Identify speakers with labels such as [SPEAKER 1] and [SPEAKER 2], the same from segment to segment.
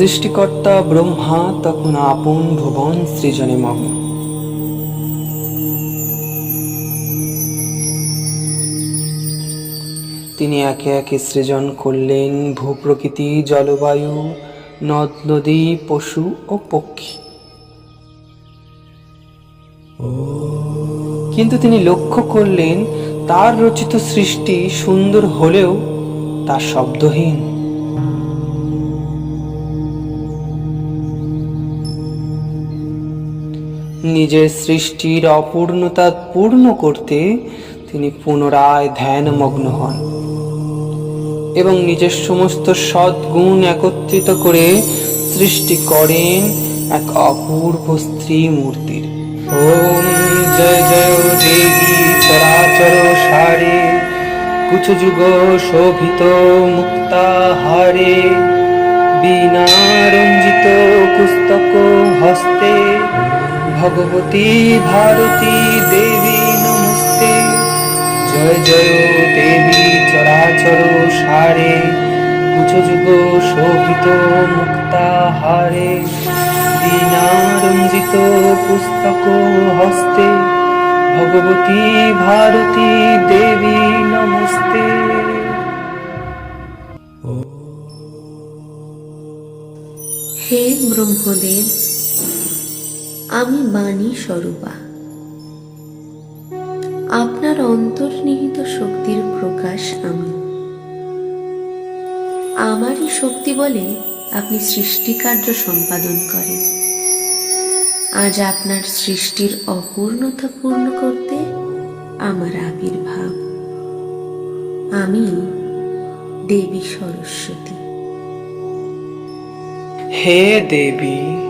[SPEAKER 1] সৃষ্টিকর্তা ব্রহ্মা তখন আপন ভুবন সৃজনে মগ্ন। তিনি একে একে সৃজন করলেন ভূপ্রকৃতি, জলবায়ু, নদ, নদী, পশু ও পক্ষী। কিন্তু তিনি লক্ষ্য করলেন, তার রচিত সৃষ্টি সুন্দর হলেও তা শব্দহীন। নিজের সৃষ্টির অপূর্ণতা পূর্ণ করতে তিনি পুনরায় ধ্যানমগ্ন হন এবং নিজের সমস্ত সদ্গুণ একত্রিত করে সৃষ্টি করেন এক অপূর্ব স্ত্রী মূর্তির। ওম জয় জয় দেবী চরাচর সারে কুচযুগ শোভিত মুক্তাহারে বীণা রঞ্জিত পুস্তক হস্তে ভগবতী ভারতী দেবী নমস্তে। জয় জয় দেবী চরাচর সারে। কুচযুগ শোভিত মুক্তাহারে বীণা রঞ্জিত পুস্তক হস্তে। ভগবতী ভারতী দেবী নমস্তে।
[SPEAKER 2] হে ব্রহ্মদেব আমি বাণী স্বরূপা। আপনার অন্তর্নিহিত শক্তির প্রকাশ আমি। আমারই শক্তি বলে আপনি সৃষ্টিকার্য সম্পাদন করেন। আজ আপনার সৃষ্টির অপূর্ণতা পূর্ণ করতে আমার আবির্ভাব। আমি দেবী সরস্বতী।
[SPEAKER 1] হে দেবী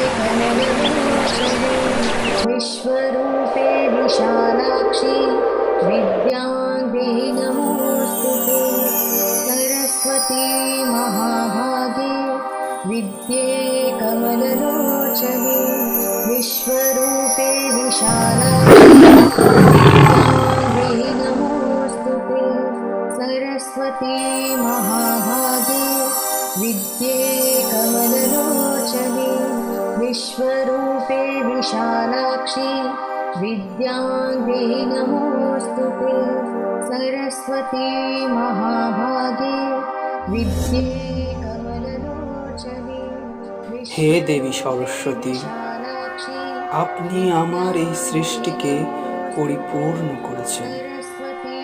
[SPEAKER 3] विश्वरूपे विशालाक्षि विद्याङ्गे नमोऽस्तु सरस्वती महाभागे विद्ये कमललोचने विश्वरूपे विशालाक्षि नमोऽस्तु सरस्वती महाभागे विद्ये कमललोचने विश्वरूपे विशालाक्षि विद्याङ्गे नमोऽस्तु ते सरस्वती महाभागे विद्ये कमललोचने
[SPEAKER 1] হে দেবী সরস্বতী
[SPEAKER 3] विशालाक्षि
[SPEAKER 1] আপনি আমার এই সৃষ্টিকে পরিপূর্ণ করেছেন
[SPEAKER 3] सरस्वती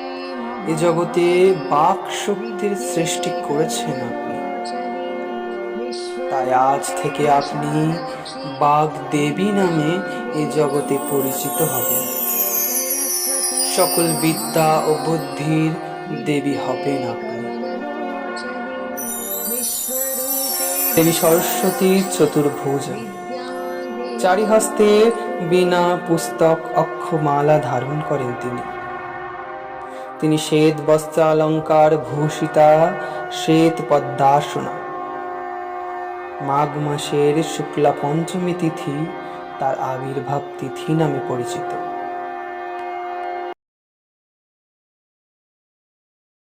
[SPEAKER 1] এ জগতে বাক শক্তির সৃষ্টি করেছেন আপনি তাই আজ থেকে আপনি বাঘ দেবী নামে এ জগতে পরিচিত হবেন। সকল বিদ্যা ও বুদ্ধির দেবী হবেন আপনি। দেবী সরস্বতী চতুর্ভুজ। চারি হস্তে বিনা পুস্তক অক্ষমালা ধারণ করেন তিনি। তিনি শ্বেত বস্ত্রালঙ্কার ভূষিতা, শ্বেত পদ্মাসনা। মাঘ মাসের শুক্লা পঞ্চমী তিথি তার আবির্ভাব তিথি নামে পরিচিত।